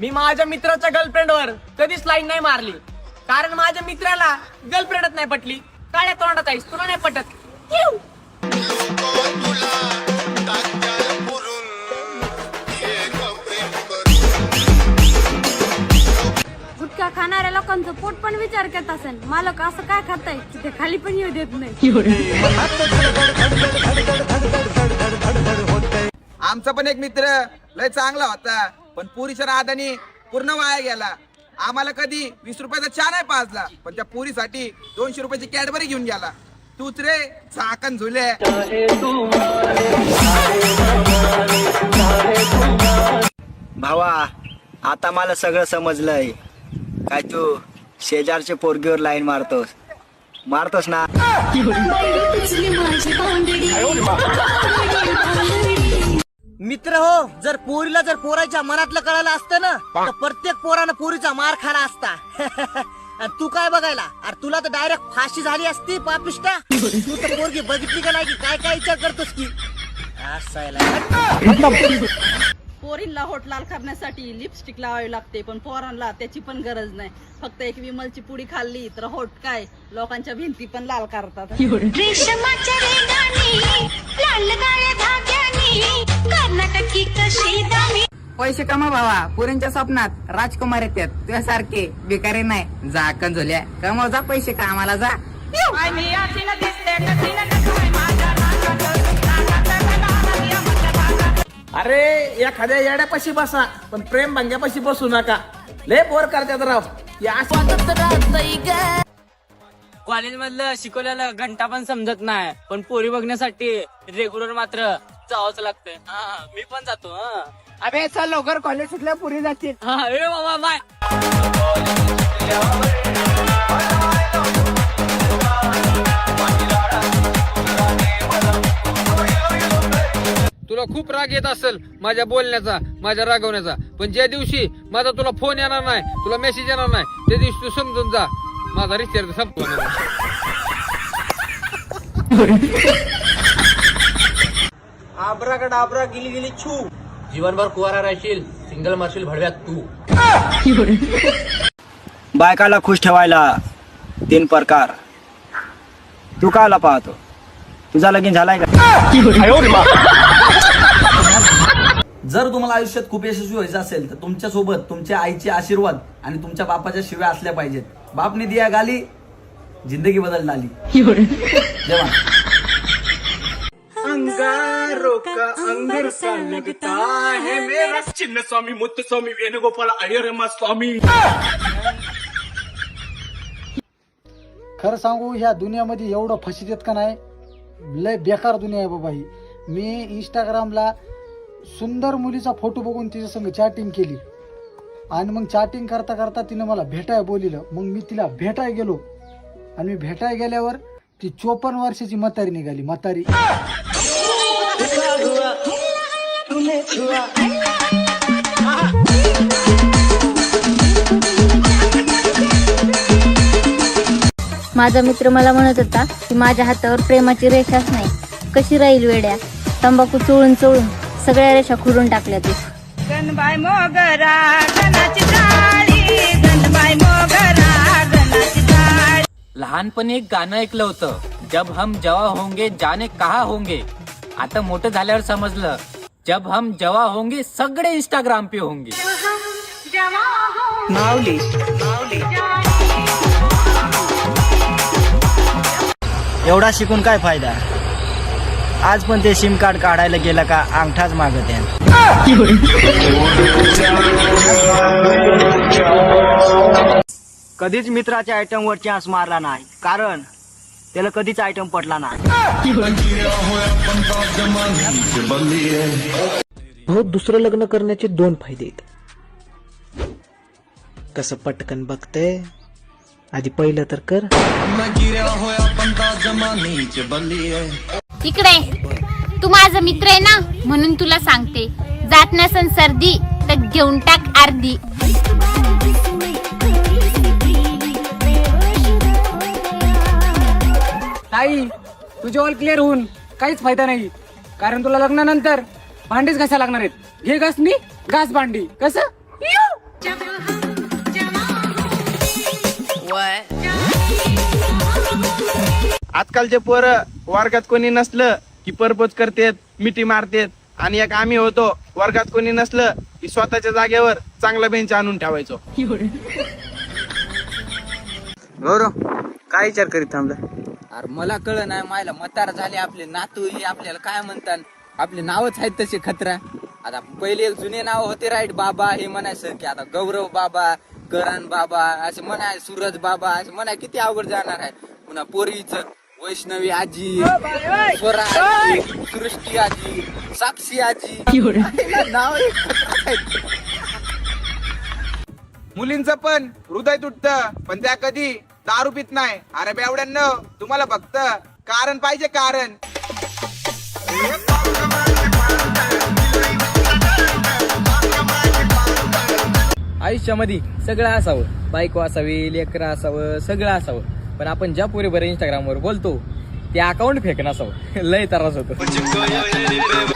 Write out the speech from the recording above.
मी माझ्या मित्राच्या गर्लफ्रेंडवर कधीच लाईन नाही मारली. कारण माझ्या मित्राला गर्लफ्रेंडच नाही पटली. काळ्या तोंडात आहेस तुला नाही पटत. येऊ. गुटखा खाणाऱ्या लोकांचं पोट पण विचार करत असेल. मालक असं काय खाताय? की ते खाली पण येऊ देत नाही. आमचा पण एक मित्र लय चांगला होता. पण पुरीच्या नादानी पूर्ण वाया गेला. आम्हाला कधी वीस रुपयाचा चहा नाही पाजला पण त्या पुरीसाठी दोनशे रुपयाची कॅडबरी घेऊन गेला. तूच रे झाकण झुले. भावा आता मला सगळं समजलंय. काय तू शेजारच्या पोरगीवर लाईन मारतोस? मारतोस ना? मित्र हो जर पोरीला जर पोराच्या मनातलं कळालं असतं ना तर प्रत्येक पोरानं पोरीचा मार खाला असता. आणि तू काय बघायला? अरे तुला तर डायरेक्ट फाशी झाली असती पापिष्टा. तू तर पोरगी बघितली का नाही की काय काय विचार करतोस की? असायला पोरींला होट लाल करण्यासाठी लिपस्टिक लावावी लागते पण पोरांना त्याची पण गरज नाही. फक्त एक विमलची पुडी खाल्ली तर होट काय? लोकांच्या भिंती पण लाल करतात. पैसे कमा भावा पुरींच्या स्वप्नात राजकुमार येतात. तुझ्यासारखे भिकारी नाही. जा कंजोल्या. कमाव जा पैसे कामाला जा. अरे एखाद्या येड्यापाशी बसा पण प्रेम भांग्यापाशी बसू नका. लय बोर करतात राव. कॉलेज मधलं शिकवलेलं घंटा पण समजत नाही पण पोरी बघण्यासाठी रेग्युलर मात्र जावंच लागतंय. हा, मी पण जातो हा. अबे चल लवकर कॉलेज सुटल्या पुरी जातील हा ए बाबा बाय. तुला खूप राग येत असेल माझ्या बोलण्याचा माझ्या रागवण्याचा. पण ज्या दिवशी माझा तुला फोन येणार नाही तुला मेसेज येणार नाही त्या दिवशी तू समजून जा. माझा रिचार्ज संपला आबरा का डाबरा गिली गिली छू. जीवनभर कुवारा राहशील सिंगल मारशील भडव्यात तू. बायकाला खुश ठेवायला तीन प्रकार. तू कायला पाहतो? तुझा लगीन झालाय का? जर तुम्हाला आयुष्यात खूप यशस्वी व्हायचं असेल तर तुमच्यासोबत तुमच्या आईचे आशीर्वाद आणि तुमच्या बापाच्या शिव्या असल्या पाहिजेत. बापने दिया गाली जिंदगी बदल जय मा. चिन्न स्वामी मुत्तु स्वामी वेणुगोपाल अय्यरम्मा स्वामी. खरं सांगू ह्या दुनियामध्ये एवढं फशीत येत का नाही? लय बेकार दुनिया आहे बाबा ही. मी इंस्टाग्रामला सुंदर मुलीचा फोटो बघून तिच्या संग चॅटिंग केली. आणि मग चॅटिंग करता करता तिनं मला भेटाय बोलिलं. मग मी तिला भेटाय गेलो. आणि मी भेटाय गेल्यावर ती चोपन्न वर्षाची म्हातारी निघाली म्हातारी. माझा मित्र मला म्हणत होता की माझ्या हातावर प्रेमाची रेषाच नाही. कशी राहील वेड्या? तंबाखू चोळून चोळून सगळ्या रेषा खुडून टाकल्या तू. गणबाई मोगरा गणाची जाळी. गणबाई मोगरा गणाची जाळी. लहानपणी एक गाणं ऐकलं होतं. जब हम जवा होंगे जाने कहा होंगे? आता मोठं झाल्यावर समजलं. जब हम जवा होंगे सगळे इंस्टाग्राम पे होंगे. माऊली. एवढा शिकून काय फायदा? आज पण ते सिम कार्ड काढायला गेलं का अंगठाच मागत आहे कधीच मित्राच्या आयटम वर चान्स मारला नाही. कारण त्याला कधीच आयटम पटला नाही. हो दुसरं लग्न करण्याचे दोन फायदे आहेत. कसं पटकन बघतंय आधी पहिलं तर कर. इकडे. तू माझा मित्र आहे ना? म्हणून तुला सांगते. जात नसन सर्दी तर घेऊन टाक अर्धी. ताई तुझे ऑल क्लिअर होऊन काहीच फायदा नाही. कारण तुला लग्नानंतर भांडीच घासा लागणार आहेत. घे घास मी घास भांडी. कसं? आजकालचे पोरं वर्गात कोणी नसलं की परपोज करतेत मिठी मारतेत. आणि एक आम्ही होतो वर्गात कोणी नसलं की स्वतःच्या जागेवर चांगला बेंच आणून ठेवायचो. गौरव काय विचार करीत थांबला? अरे मला कळ नाही मायला मतार झाले आपले नातू हे आपल्याला काय म्हणतात? आपले नावच आहेत तसे खतरा. आता पहिले एक जुने नाव होते राईट बाबा हे म्हणायचं की आता गौरव बाबा करण बाबा असे म्हणाय सूरज बाबा असे म्हणाय किती अवघड जाणार आहे. पुन्हा पोरीच वैष्णवी आजी स्वरा सृष्टी आजी साक्षी आजी. नाव. मुलींचं पण हृदय तुटतं पण त्या कधी दारू पित नाही. अरे बेवड्यांनो तुम्हाला फक्त कारण पाहिजे कारण. आयुष्यामध्ये सगळं असावं. बायको असावी लेकरं असावं सगळं असावं. पण आपण ज्या पोरीवर इंस्टाग्रामवर बोलतो ते अकाउंट फेकणं असावं लय त्रास होतो.